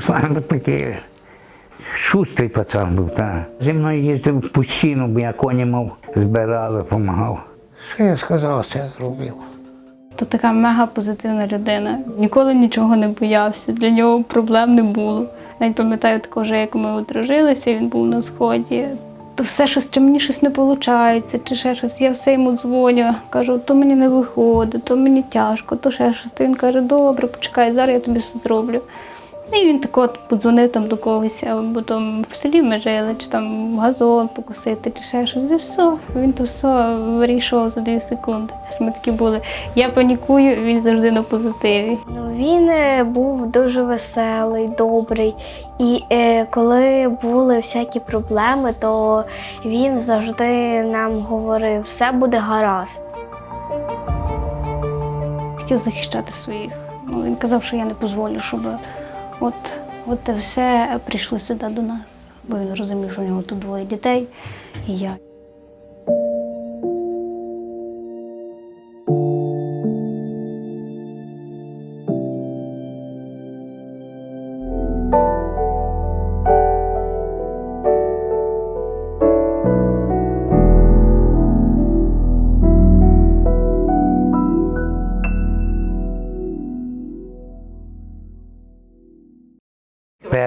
Руслан був такий шустрий пацан був, так. Зі мною їздив постійно, бо я коні мав, збирали, допомагав. Що я сказав, все зробив. То така мега позитивна людина. Ніколи нічого не боявся, для нього проблем не було. Навіть пам'ятаю такого, що як ми одружилися, він був на сході. То все щось, чи мені щось не виходить, чи ще щось. Я все йому дзвоню, кажу, то мені не виходить, то мені тяжко, то ще щось. То він каже, добре, почекай, зараз я тобі все зроблю. І він так от подзвонив там до когось, або там в селі ми жили, чи там газон покосити, чи ще щось. І все. Він то все вирішував за дві секунди. Ми такі були. Я панікую, він завжди на позитиві. Ну, він е, був дуже веселий, добрий. І е, коли були всякі проблеми, то він завжди нам говорив, все буде гаразд. Хотів захищати своїх. Ну, він казав, що я не дозволю, щоб от, от все прийшли сюди до нас. Бо він розумів, що в нього тут двоє дітей і я.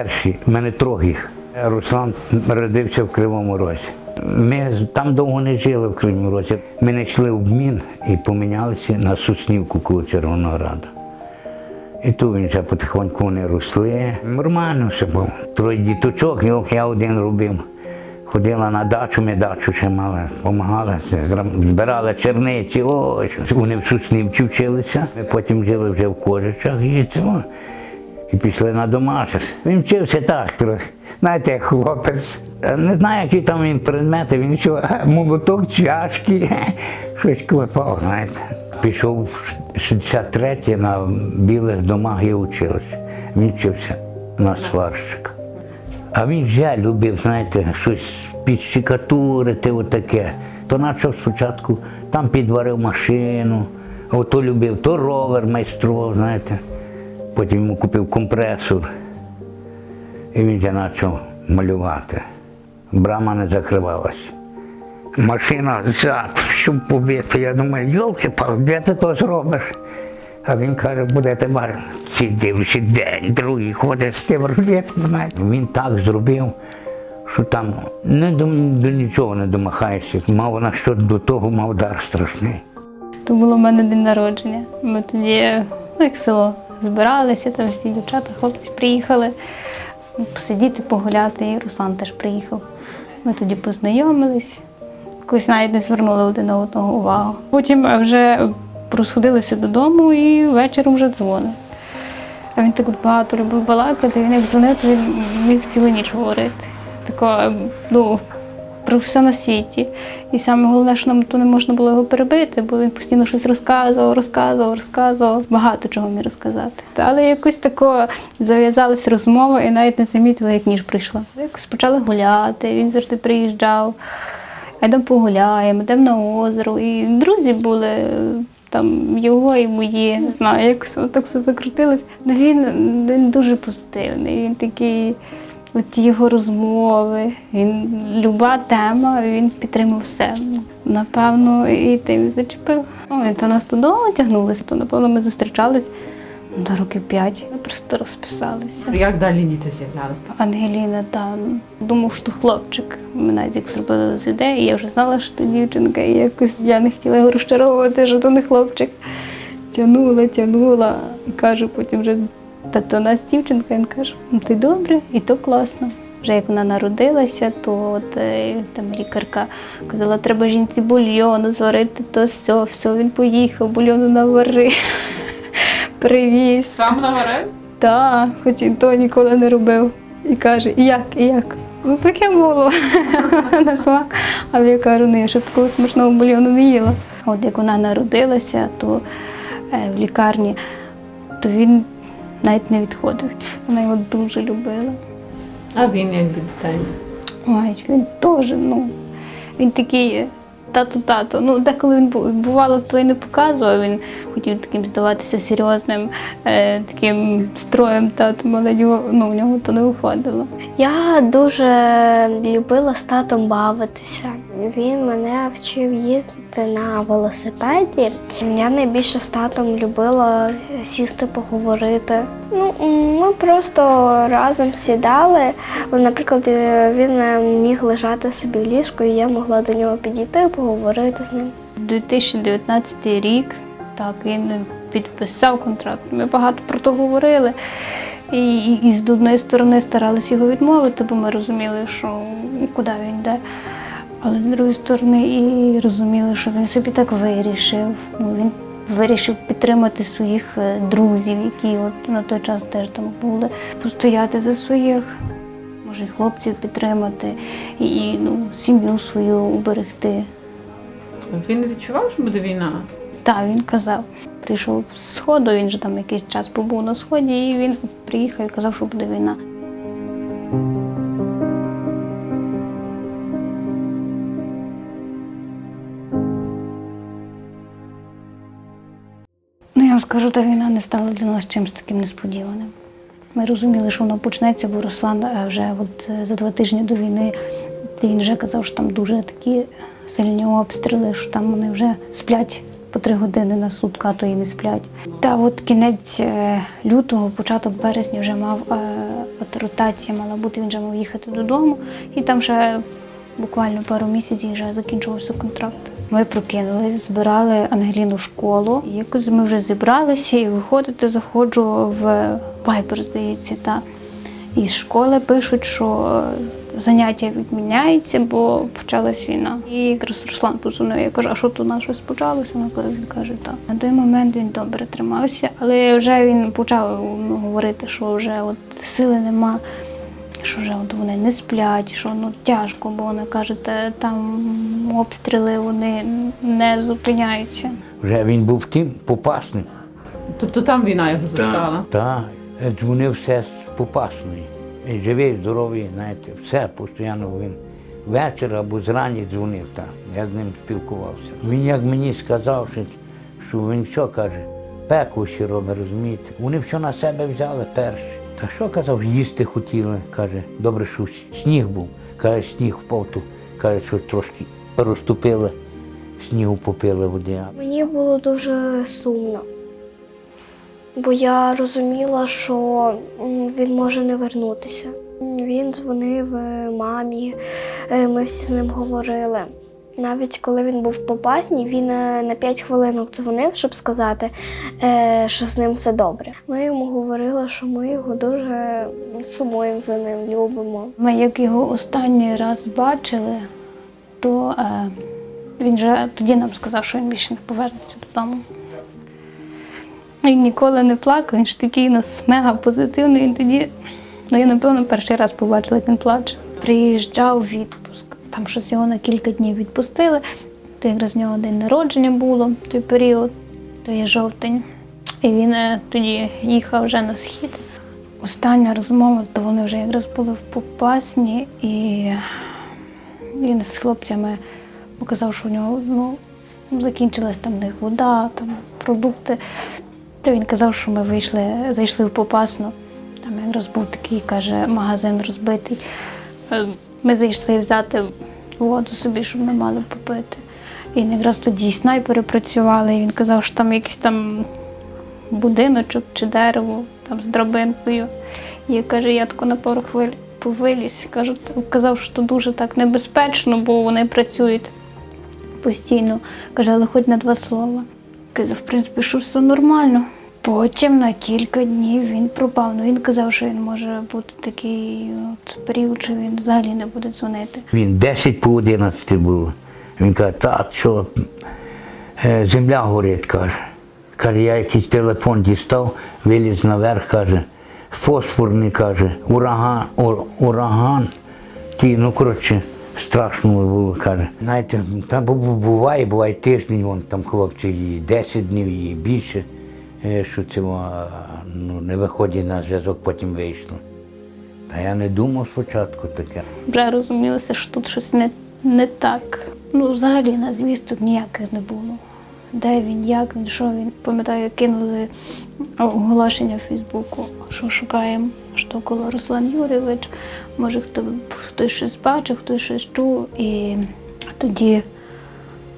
Перші, в мене трьох їх. Руслан родився в Кривому Розі. Ми там довго не жили в Кривому Розі. Ми не йшли в обмін і помінялися на Соснівку коло Червоного Рада. І тут він вже потихоньку вони росли. Нормально все було. Троє діточок, я один робив. Ходила на дачу, ми дачу ще мали, допомагали, збирали черниці, ой, щось. вони в Соснівці вчилися. Ми потім жили вже в Кожичах і цього. І пішли на домашнє. Він вчився так трохи. Знаєте, як хлопець. Не знаю, які там він предмети, він що, молоток, чашки, щось клепав, знаєте. Пішов в 63 на білих домах і училися. Він вчився на сварщика. А він вже любив, знаєте, щось підщикатурити, отаке. То почав спочатку, там підварив машину, ото любив, то ровер майстрував, знаєте. Потім йому купив компресор. І він вже почав малювати. Брама не закривалась. Машина зад, щоб побити. Я думаю, йолки пал де ти то зробиш? А він каже, будете бачити. Ці дивлячи день, другий ходить з тим рулетом. Він так зробив, що там не до, до нічого не домахаєшся. Мав на що до того мав дар страшний. То було в мене день народження. Ми тоді, ну як село, збиралися, там всі дівчата, хлопці приїхали посидіти, погуляти, і Руслан теж приїхав. Ми тоді познайомились, якось навіть не звернули один на одного увагу. Потім вже просудилися додому і вечором вже дзвонив. А він так багато любив балакати, він як дзвонив, то він міг цілу ніч говорити. Тако, ну, про все на світі. І саме головне, що нам то не можна було його перебити, бо він постійно щось розказував, розказував, розказував. Багато чого міг розказати. Але якось тако зав'язалась розмова і навіть не замітила, як ніж прийшла. Якось почали гуляти, він завжди приїжджав. Йдемо погуляємо, йдемо на озеро. І друзі були там його і мої. Не знаю, якось так все закрутилось. Він, він дуже позитивний. Він такий. От його розмови, він люба тема, він підтримав все. Напевно, і тим зачепив. Ой, то нас то довго тягнулося, то напевно ми зустрічались до років п'ять. Ми просто розписалися. Як далі діти з'являлися? Ангеліна та думав, що хлопчик. Навіть як зробили з ідеї, і я вже знала, що то дівчинка, і якось я не хотіла його розчаровувати, що то не хлопчик. Тянула, тянула. І кажу, потім вже та то нас дівчинка, він каже, ну ти добре, і то класно. Вже як вона народилася, то от е, там лікарка казала, треба жінці бульйону зварити, то все, все, він поїхав, бульйону наварив, привіз. Сам наварив? Так, хоч і то ніколи не робив. І каже, і як, і як? Ну таке було на смак. Але я кажу, ну я ще такого смачного бульйону не їла. От як вона народилася, то е, в лікарні, то він навіть не відходив. Вона його дуже любила. А він як від. Ой, він теж, ну, він такий, Тато, тато. Ну, деколи він бу- бувало, то й не показував. Він хотів таким здаватися серйозним, е, таким строєм татом, але його, ну, в нього то не виходило. Я дуже любила з татом бавитися. Він мене вчив їздити на велосипеді. Я найбільше з татом любила сісти поговорити. Ну, ми просто разом сідали. Наприклад, він міг лежати собі в ліжку, і я могла до нього підійти, поговорити з ним. 2019 рік, так, він підписав контракт. Ми багато про то говорили. І, і, і з одної сторони старалися його відмовити, бо ми розуміли, що куди він йде. Але з другої сторони і розуміли, що він собі так вирішив. Ну, він вирішив підтримати своїх е, друзів, які от на той час теж там були, постояти за своїх, може, і хлопців підтримати, і ну, сім'ю свою уберегти. Він відчував, що буде війна? Так, він казав. Прийшов з сходу, він же там якийсь час побув на сході, і він приїхав і казав, що буде війна. Ну, я вам скажу, та війна не стала для нас чимось таким несподіваним. Ми розуміли, що воно почнеться, бо Руслан е, вже от е, за два тижні до війни він вже казав, що там дуже такі сильні обстріли, що там вони вже сплять по три години на сутка, а то і не сплять. Та от кінець е, лютого, початок березня вже мав е, от ротація мала бути, він вже мав їхати додому, і там ще буквально пару місяців вже закінчувався контракт. Ми прокинулись, збирали Ангеліну в школу. Якось ми вже зібралися і виходити, заходжу в Viber, здається, та. І з школи пишуть, що заняття відміняється, бо почалась війна. І якраз Руслан позвонив, я кажу, а що тут у нас щось почалося? Вона каже, він каже, так. На той момент він добре тримався, але вже він почав ну, говорити, що вже от сили нема, що вже от вони не сплять, що ну тяжко, бо вони кажуть, там обстріли вони не зупиняються. Вже він був тим попасним. Тобто там війна його застала? Так, дзвонив все попасної. Живий, здоровий, знаєте, все постійно він вечір або зрані дзвонив. Так. Я з ним спілкувався. Він як мені сказав, що, він що каже, пекло ще робить, розумієте. Вони все на себе взяли перші. Та що казав, їсти хотіли, каже, добре, що сніг був. Каже, сніг впав, каже, що трошки розтопили, снігу попили води. Мені було дуже сумно, бо я розуміла, що він може не вернутися. Він дзвонив е, мамі, е, ми всі з ним говорили. Навіть коли він був в Попасні, він е, на 5 хвилинок дзвонив, щоб сказати, що з ним все добре. Ми йому говорили, що ми його дуже сумуємо за ним, любимо. Ми як його останній раз бачили, то він же тоді нам сказав, що він більше не повернеться додому. Він ніколи не плакав, він ж такий у нас мега позитивний. Він тоді, ну я напевно перший раз побачила, як він плаче. Приїжджав відпуск. Там щось його на кілька днів відпустили. То якраз в нього день народження було в той період, то є жовтень. І він е, тоді їхав вже на схід. Остання розмова, то вони вже якраз були в Попасні, і він з хлопцями показав, що у нього ну, закінчилась там в них вода, там продукти. То він казав, що ми вийшли, зайшли в Попасну. Там якраз був такий, каже, магазин розбитий. Е, Ми зайшли взяти воду собі, щоб ми мали попити. І якраз тоді снайпери працювали, і він казав, що там якийсь там будиночок чи дерево там з драбинкою. І каже, я тако на пару хвиль повиліз. Кажу, казав, що дуже так небезпечно, бо вони працюють постійно. Каже, але хоч на два слова. Казав, в принципі, що все нормально. Потім на кілька днів він пропав. Ну він казав, що він може бути такий от період, що він взагалі не буде дзвонити. Він 10 по 11 було. Він каже, так, що е, земля горить, каже. Каже, я якийсь телефон дістав, виліз наверх, каже, фосфорний, каже, ураган, ураган. Ті, ну коротше, страшно було, каже. Знаєте, там бу- бу- буває, буває тиждень, вон там хлопці і 10 днів, і більше, е, що це ну, не виходить на зв'язок, потім вийшло. Та я не думав спочатку таке. Вже розумілося, що тут щось не, не так. Ну, взагалі на звісток ніяких не було. Де він, як він, що він. Пам'ятаю, кинули оголошення в Фейсбуку, що шукаємо що коло Руслан Юрійович. Може, хто, хтось щось бачив, хтось щось чув. І тоді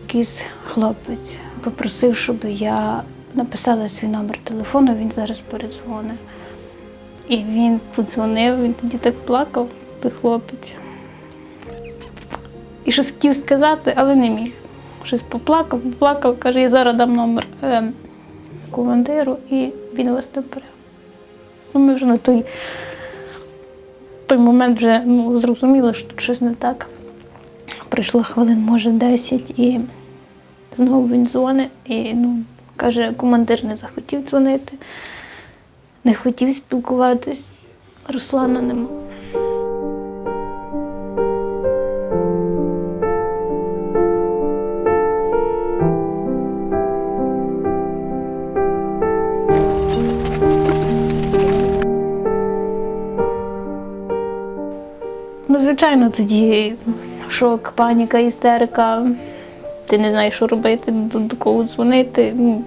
якийсь хлопець попросив, щоб я написала свій номер телефону, він зараз передзвонить. І він подзвонив, він тоді так плакав, той хлопець. І щось хотів сказати, але не міг. Щось поплакав, поплакав, каже, я зараз дам номер е, командиру, і він вас набере. Ну, ми вже на той, той момент вже ну, зрозуміли, що тут щось не так. Пройшло хвилин, може, 10, і знову він дзвонить, і ну, каже, командир не захотів дзвонити, не хотів спілкуватись. Руслана нема. Звичайно, тоді шок, паніка, істерика. Ти не знаєш, що робити, до, до кого дзвонити. Ну,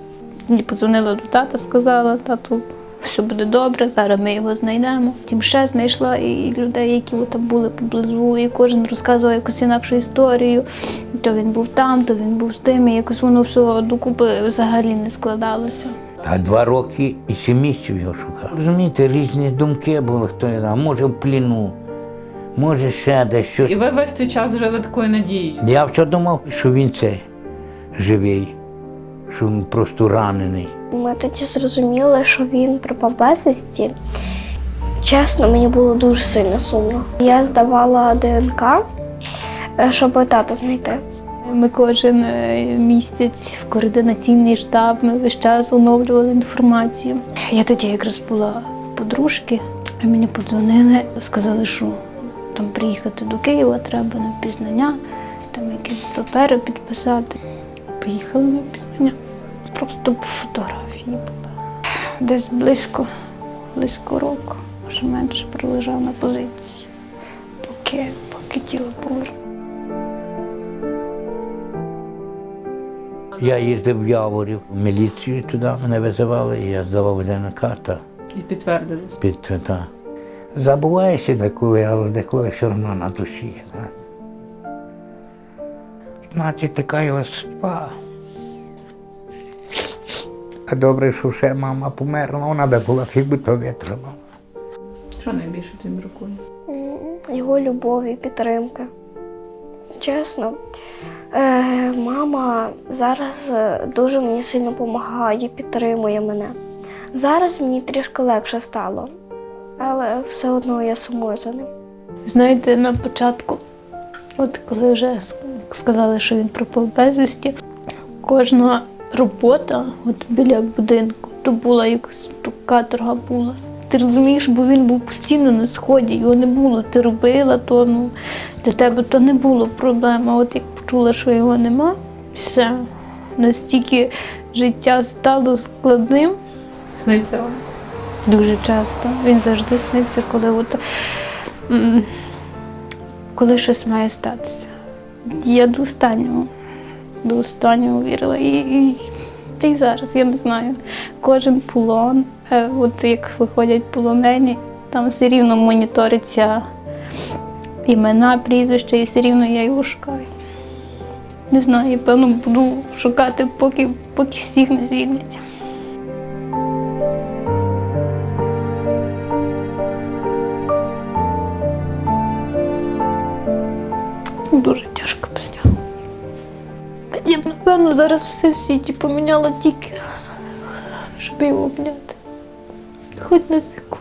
Мені подзвонила до тата, сказала, тату, все буде добре, зараз ми його знайдемо. Тим ще знайшла і людей, які там були поблизу, і кожен розказував якусь інакшу історію. То він був там, то він був з тим, і якось воно все докупи взагалі не складалося. Та два роки і сім місяців його шукав. Розумієте, різні думки були, хто я знає, може в пліну, може ще десь що. І ви весь той час жили такою надією. Я все думав, що він це живий, що він просто ранений. Ми тоді зрозуміли, що він пропав безвісті. Чесно, мені було дуже сильно сумно. Я здавала ДНК, е, щоб тата знайти. Ми кожен е, місяць в координаційний штаб ми весь час оновлювали інформацію. Я тоді якраз була подружки, і мені подзвонили, сказали, що там приїхати до Києва треба на пізнання, там якісь папери підписати. Поїхали на пізнання. Просто по фотографії була. Десь близько, близько року, може менше прилежав на позиції, поки, поки тіло повернуло. Я їздив в Яворів, в міліцію туди мене визивали, і я здавав ДНК І підтвердилось. під та. Забуваєшся деколи, але деколи все одно на душі. Так? Значить, така його судьба. А добре, що ще мама померла, вона би була хіба то витримала. Що найбільше тобі бракує? Його любові, підтримки. Чесно, е, мама зараз е, дуже мені сильно допомагає, підтримує мене. Зараз мені трішки легше стало, але все одно я сумую за ним. Знаєте, на початку, от коли вже сказали, що він пропав безвісті, кожна робота от біля будинку, то була якась то каторга була. Ти розумієш, бо він був постійно на сході, його не було. Ти робила, то ну, для тебе то не було проблем. А от як почула, що його нема, все. Настільки життя стало складним, Сниться вам? Дуже часто. Він завжди сниться, коли от, коли щось має статися. Я до останнього, до останнього вірила. І, і, й зараз, я не знаю. Кожен полон, е, от як виходять полонені, там все рівно моніториться імена, прізвища, і все рівно я його шукаю. Не знаю, я певно буду шукати, поки, поки всіх не звільнять. Дуже тяжко без нього. Я б, напевно, зараз все в світі поміняла тільки, щоб його обняти. Хоч на секунду.